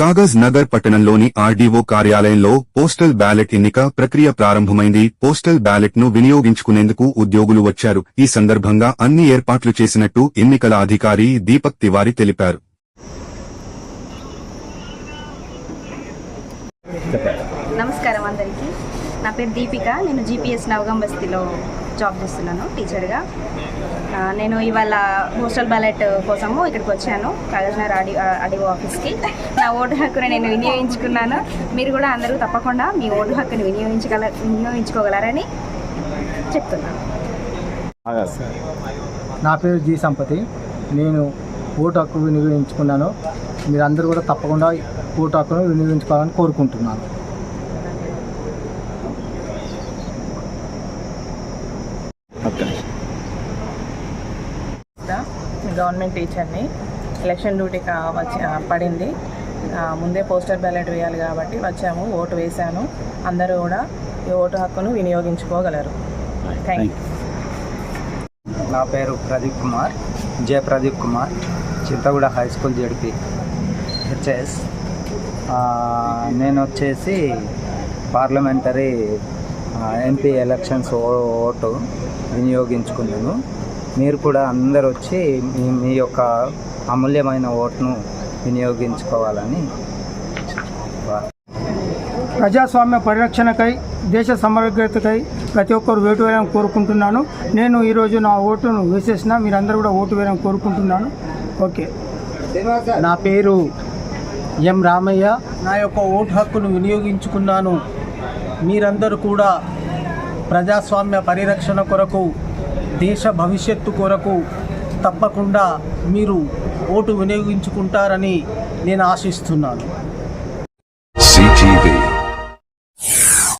కాగజ్ నగర్ పట్టణంలోని ఆర్డీఓ కార్యాలయంలో postal ballot ఎన్నిక ప్రక్రియ ప్రారంభమైంది. పోస్టల్ బ్యాలెట్ను వినియోగించుకునేందుకు ఉద్యోగులు వచ్చారు. ఈ సందర్భంగా అన్ని ఏర్పాట్లు చేసినట్టు ఎన్నికల అధికారి దీపక్ తివారీ తెలిపారు. నమస్కారం అందరికీ. నా పేరు దీపిక. నేను జీపీఎస్ నవగం బస్తీలో జాబ్ చేస్తున్నాను టీచర్గా నేను ఇవాళ పోస్టల్ బ్యాలెట్ కోసము ఇక్కడికి వచ్చాను. కాగజ్నగర్ ఆడి ఆడిఓ ఆఫీస్కి. నా ఓటు హక్కుని నేను వినియోగించుకున్నాను. మీరు కూడా అందరూ తప్పకుండా మీ ఓటు హక్కుని వినియోగించగల వినియోగించుకోగలరని చెప్తున్నాను. నా పేరు జి సంపతి. నేను ఓటు హక్కు వినియోగించుకున్నాను. మీరందరూ కూడా తప్పకుండా ఓటు హక్కును వినియోగించుకోవాలని కోరుకుంటున్నాను. గవర్నమెంట్ టీచర్ని ఎలక్షన్ డ్యూటీ కా వచ్చి పడింది. ముందే పోస్టర్ బ్యాలెట్ వేయాలి కాబట్టి వచ్చాము ఓటు వేశాను. అందరూ కూడా ఈ ఓటు హక్కును వినియోగించుకోగలరు. థ్యాంక్ యూ నా పేరు Pradeep Kumar J Pradeep Kumar Chintaguda high school ZP HS. నేను వచ్చేసి పార్లమెంటరీ ఎంపీ ఎలక్షన్స్ ఓ- ఓటు వినియోగించుకున్నాను. మీరు కూడా అందరు వచ్చి మీ మీ యొక్క అమూల్యమైన ఓటును వినియోగించుకోవాలని ప్రజాస్వామ్య పరిరక్షణకై దేశ సమగ్రతకై ప్రతి ఒక్కరు ఓటు వేయాలని కోరుకుంటున్నాను. నేను ఈరోజు నా ఓటును వేసేసిన మీరందరూ కూడా ఓటు వేయాలని కోరుకుంటున్నాను. ఓకే. నా పేరు ఎం రామయ్య. నా యొక్క ఓటు హక్కును వినియోగించుకున్నాను. మీరందరూ కూడా ప్రజాస్వామ్య పరిరక్షణ కొరకు దేశ భవిష్యత్తు కొరకు తప్పకుండా మీరు ఓటు వినియోగించుకుంటారని నేను ఆశిస్తున్నాను.